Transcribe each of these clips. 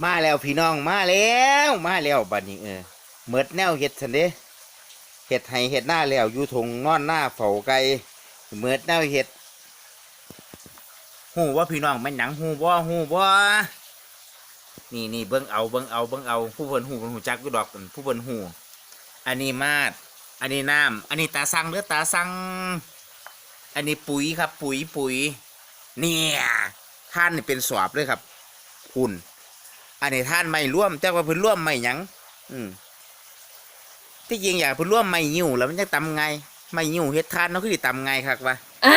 มาแล้วพี่น้องมาแล้วมาแล้วบัดนี้เออเมิดแนวเฮ็ดซันเด้เฮ็ดให้เฮ็ดหน้าแล้วอยู่ทงนอนหน้าเฝ้าไก่เมิดแนวเฮ็ดฮู้ว่าพี่น้องมันหยังฮู้บ่ฮู้บ่นี่นี่เบิ่งเอาเบิ่งเอาเบิ่งเอา ผู้เพิ่นฮู้เพิ่นฮู้จักอยู่ดอกผู้เพิ่นฮู้อันนี้มาดอันนี้น้ำอันนี้ตาสังหรือตาสังอันนี้ปุ๋ยครับ ปุ๋ยปุ๋ยเนี่ยท่านนี่เป็นสวบเลยครับ คุณ อันนี้ท่านไม่ร่วม แต่ว่าเพิ่นร่วมไม่หยังอืมที่จริงอยากเพิ่นร่วมไม่ยิ้วแล้วมันจะตำไงไม่ยิ้วเฮ็ดท่านเนาะคือสิตำไงครับวะอะ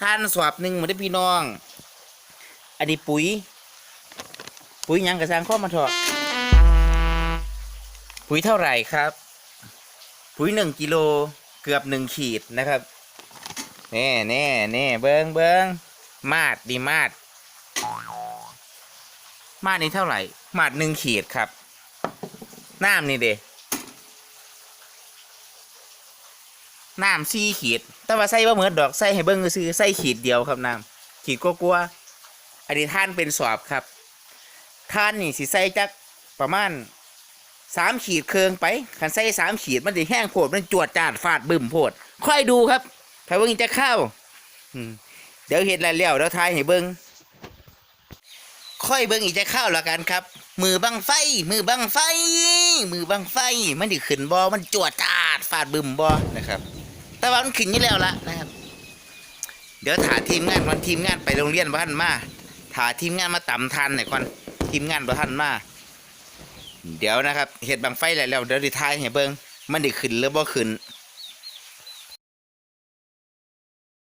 ท่านสวบหนึ่งเหมือนได้พี่น้อง อันนี้ปุ๋ย ปุ๋ยหยังกระซังข้อมาเถอะปุ๋ยเท่าไหร่ครับ ปุ๋ยหนึ่งกิโลเกือบหนึ่งขีดนะครับ แน่แน่แน่เบิงเบิงมาดดีมาด มาดนี่เท่าไหร่ มาดหนึ่งขีดครับ น้ำนี่เดน้ำสี่ขีด แต่ว่าใส่ว่าเหมือนดอกใส่ให้เบิ้งก็ซื้อใส่ขีดเดียวครับน้ำขีดกลัวๆอันนี้ท่านเป็นสอบครับ ท่านนี่สิใส่จักประมาณสามขีดเคืองไปขันใส่สามขีดมันจะแห้งโพดมันจวดจาดฟาดบึ้มโพดค่อยดูครับถ้าเบิ้งจะเข้าเดี๋ยวเห็นแล้วแล้วเดี๋ยวทายให้เบิ้ง ค่อยเบิ้งอีกจะเข้าแล้วกันครับ มือบังไฟ มือบังไฟ มือบังไฟ มันดิขึ้นบอมันจวดจาดฟาดบึมบอนะครับ แต่ว่ามันขึ้นอยู่แล้วละนะครับ เดี๋ยวถาทีมงานวันทีมงานไปโรงเรียนบ้านมาถาทีมงานมาต่ำทันหน่อยก่อนทีมงานบ้านมา เดี๋ยวนะครับเห็ดบังไฟแล้วแล้วเดี๋ยวดิทายให้เบิ้งมันดิขึ้นหรือบ่ขึ้น